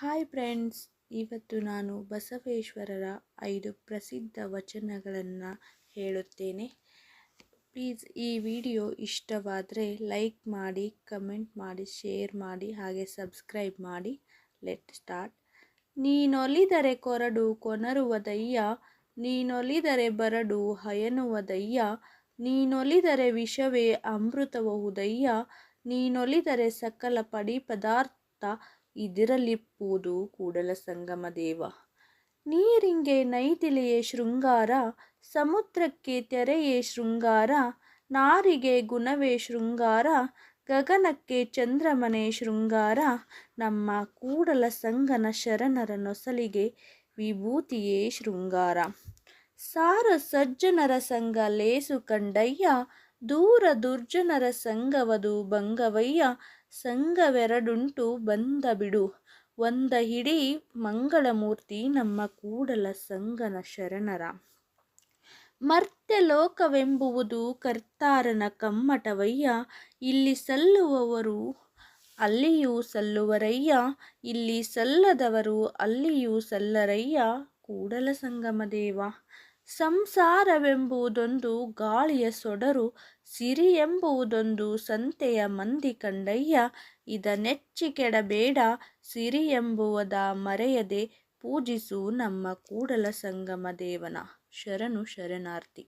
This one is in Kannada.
ಹಾಯ್ ಫ್ರೆಂಡ್ಸ್, ಇವತ್ತು ನಾನು ಬಸವೇಶ್ವರರ ಐದು ಪ್ರಸಿದ್ಧ ವಚನಗಳನ್ನು ಹೇಳುತ್ತೇನೆ. ಪ್ಲೀಸ್, ಈ ವಿಡಿಯೋ ಇಷ್ಟವಾದರೆ ಲೈಕ್ ಮಾಡಿ, ಕಮೆಂಟ್ ಮಾಡಿ, ಶೇರ್ ಮಾಡಿ, ಹಾಗೆ ಸಬ್ಸ್ಕ್ರೈಬ್ ಮಾಡಿ. Let start. ನೀನೊಲಿದರೆ ಕೊರಡು ಕೊನರುವುದಯ್ಯ ನೀನೊಲಿದರೆ ಬರಡು ಹಯನುವುದಯ್ಯ ನೀನೊಲಿದರೆ ವಿಷವೇ ಅಮೃತವಹುದಯ್ಯ ನೀನೊಲಿದರೆ ಸಕಲ ಪಡಿ ಪದಾರ್ಥ ಇದಿರಲಿಪ್ಪುವುದು ಕೂಡಲ ಸಂಗಮ ದೇವ. ನೀರಿಂಗೆ ನೈದಿಲೆಯ ಶೃಂಗಾರ, ಸಮುದ್ರಕ್ಕೆ ತೆರೆಯೇ ಶೃಂಗಾರ, ನಾರಿಗೆ ಗುಣವೇ ಶೃಂಗಾರ, ಗಗನಕ್ಕೆ ಚಂದ್ರಮನೆ ಶೃಂಗಾರ, ನಮ್ಮ ಕೂಡಲ ಸಂಗನ ಶರಣರ ನೊಸಲಿಗೆ ವಿಭೂತಿಯೇ ಶೃಂಗಾರ. ಸಾರ ಸಜ್ಜನರ ಸಂಘ ಲೇಸು ಕಂಡಯ್ಯ, ದೂರ ದುರ್ಜನರ ಸಂಗವದು ಬಂಗವಯ್ಯ ಸಂಘವೆರಡುಂಟು ಬಂದ ಬಿಡು. ಒಂದ ಹಿಡಿ ಮಂಗಳಮೂರ್ತಿ ನಮ್ಮ ಕೂಡಲ ಸಂಗನ ಶರಣರ. ಮರ್ತ್ಯ ಲೋಕವೆಂಬುವುದು ಕರ್ತಾರನ ಕಮ್ಮಟವಯ್ಯ. ಇಲ್ಲಿ ಸಲ್ಲುವವರು ಅಲ್ಲಿಯೂ ಸಲ್ಲುವರಯ್ಯ. ಇಲ್ಲಿ ಸಲ್ಲದವರು ಅಲ್ಲಿಯೂ ಸಲ್ಲರಯ್ಯ. ಕೂಡಲ ಸಂಗಮ ದೇವ ಸಂಸಾರವೆಂಬುದೊಂದು ಗಾಳಿಯ ಸೊಡರು ಸಿರಿ ಎಂಬುದೊಂದು ಸಂತೆಯ ಮಂದಿ ಕಂಡಯ್ಯ ಇದ ನೆಚ್ಚಿ ಕೆಡಬೇಡ ಸಿರಿ ಎಂಬುವುದ ಮರೆಯದೆ ಪೂಜಿಸು ನಮ್ಮ ಕೂಡಲ ಸಂಗಮ ದೇವನ. ಶರಣು ಶರಣಾರ್ಥಿ.